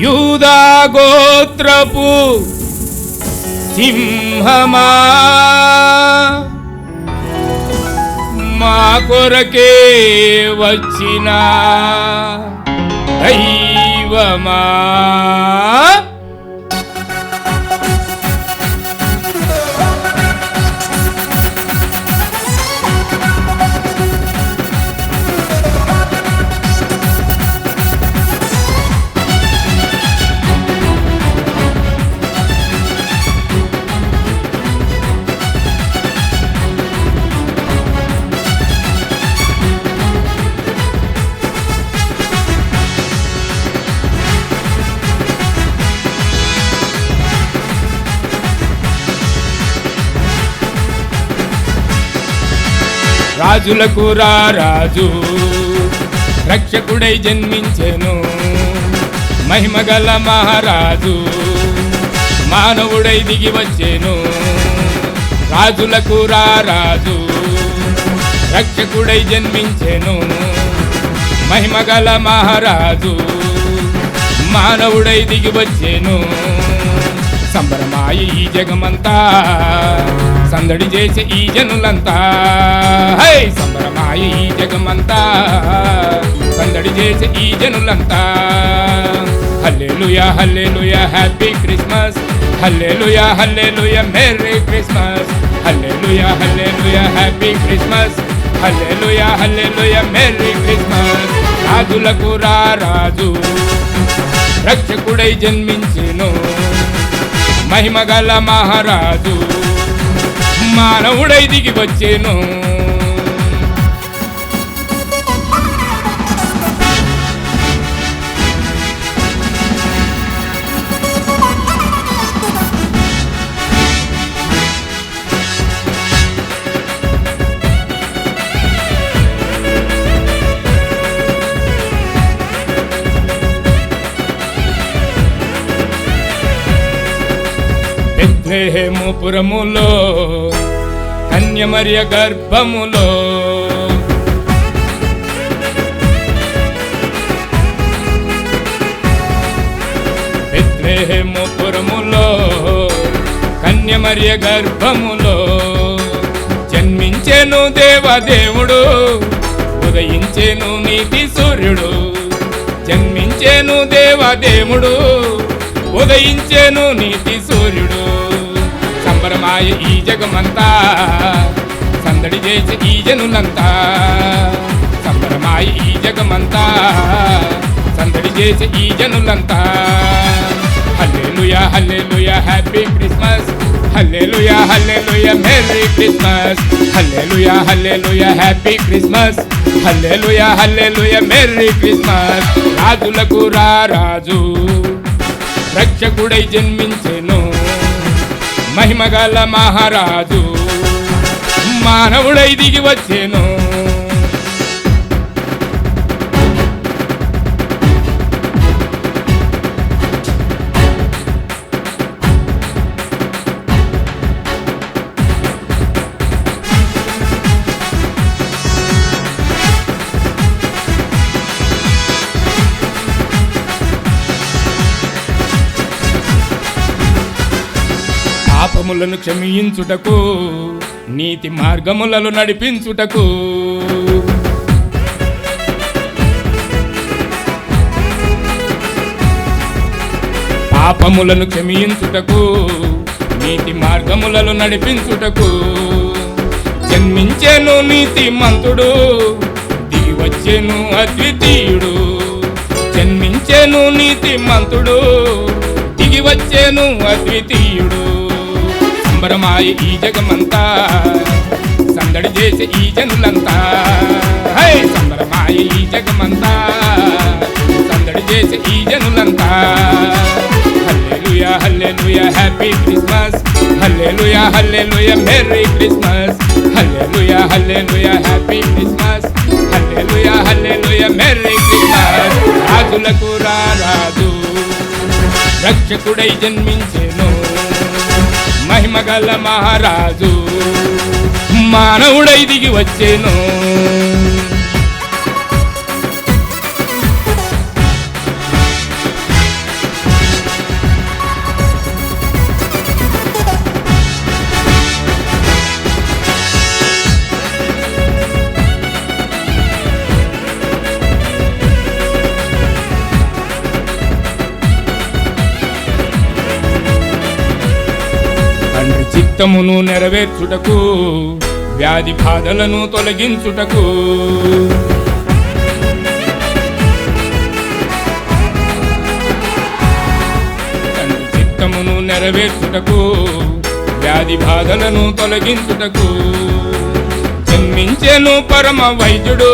యూదా గోత్రపు సింహమా? మా కొరకే వచ్చిన దైవమా? రాజులకు రాజు. రక్షకుడై జన్మించెను. మహిమగల మహారాజు. మానవుడై దిగి వచ్చెను. రాజులకు రాజు. రక్షకుడై జన్మించెను. మహిమగల మహారాజు. మానవుడై దిగి వచ్చెను. సంబరమాయి ఈ జగమంతా. సందడి చేసే ఈ జనులంతా. హై సంబరమాయి ఈ జగమంతా. సందడి చేసే ఈ జనులంతా. Hallelujah hallelujah happy Christmas. Hallelujah hallelujah merry Christmas. Hallelujah hallelujah happy Christmas. Hallelujah hallelujah merry Christmas. రాజులకు రాజు. రక్షకుడై జన్మించెను. మహిమగల మహారాజు. మానవుడై దిగి వచ్చేను. బెత్లెహేముపురములో కన్యమర్య గర్భములో. పురములో కన్యమర్య గర్భములో. జన్మించెను దేవదేవుడు ఉదయించెను నీతి సూర్యుడు. జన్మించెను దేవదేవుడు ఉదయించెను నీతి సూర్యుడు. సంబరమాయ ఈ జగమంతా. సందడి చేసి ఈ జనులంతా. సంబరమాయ ఈ జగమంతా. సందడి చేసి ఈ జనులంతా. Hallelujah hallelujah happy Christmas. Hallelujah hallelujah merry Christmas. Hallelujah hallelujah happy Christmas. Hallelujah hallelujah merry Christmas. రాజులకు రా రాజు. రక్షకుడై జన్మించే మహిమగల మహారాజు మానవుడై దిగి వచ్చేను. పాపములను క్షమించుటకు నీతి మార్గములలో నడిపించుటకు. పాపములను క్షమించుటకు నీతి మార్గములలో నడిపించుటకు. జన్మించేను నీతి మంతుడు దిగి వచ్చెను అద్వితీయుడు. జన్మించేను నీతి మంతుడు దిగి వచ్చెను అద్వితీయుడు. సంబరమాయి ఈ జగమంతా. సందడి చేసే ఈ జనులంతా. హై సంబరమాయి ఈ జగమంతా. సందడి చేసే ఈ జనులంతా. హల్లెలూయా హల్లెలూయా హ్యాపీ క్రిస్మస్. హల్లెలూయా హల్లెలూయా మెర్రీ క్రిస్మస్. హల్లెలూయా హల్లెలూయా హ్యాపీ క్రిస్మస్. హల్లెలూయా హల్లెలూయా మెర్రీ క్రిస్మస్. రాజులకు రారాజు రక్షకుడై జన్మించేను. మహిమగల మహారాజు. మానవుడై దిగి వచ్చేను. చిత్తమును నెరవేర్చుటకు వ్యాధి బాధలను తొలగించుటకు. చిత్తమును నెరవేర్చుటకు వ్యాధి బాధలను తొలగించుటకు. జన్మించెను పరమ వైద్యుడు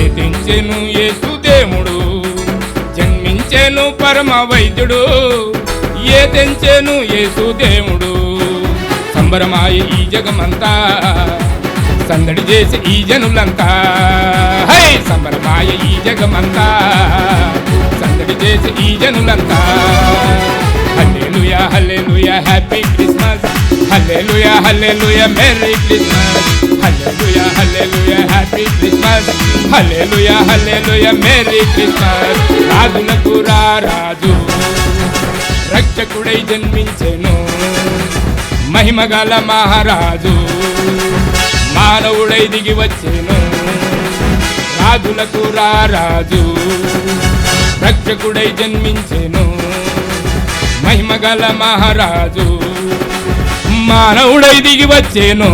ఏతించెను యేసుదేముడు యేసుదేవుడు జన్మించెను పరమ వైద్యుడు ఏ తెంచెను యేసుదేవుడు సంబరమాయ ఈ జగమంతా. సందడి చేసి ఈ జనులంతా. హై సంబరమాయ ఈ జగమంతా. సందడి చేసి ఈ జనులంతా. హల్లెలూయా హల్లెలూయా హ్యాపీ క్రిస్మస్. హల్లెలూయా హల్లెలూయా మెరీ క్రిస్మస్. హల్లెలూయా హల్లెలూయా హ్యాపీ క్రిస్మస్. హల్లెలూయా హల్లెలూయా మెరీ క్రిస్మస్. రాజులకు రా రాజు. రక్షకుడై జన్మించెను. మహిమగల మహారాజు మానవుడై దిగి వచ్చెను. రాజులకు రారాజు రక్షకుడై జన్మించెను. మహిమగల మహారాజు మానవుడై దిగి వచ్చెను.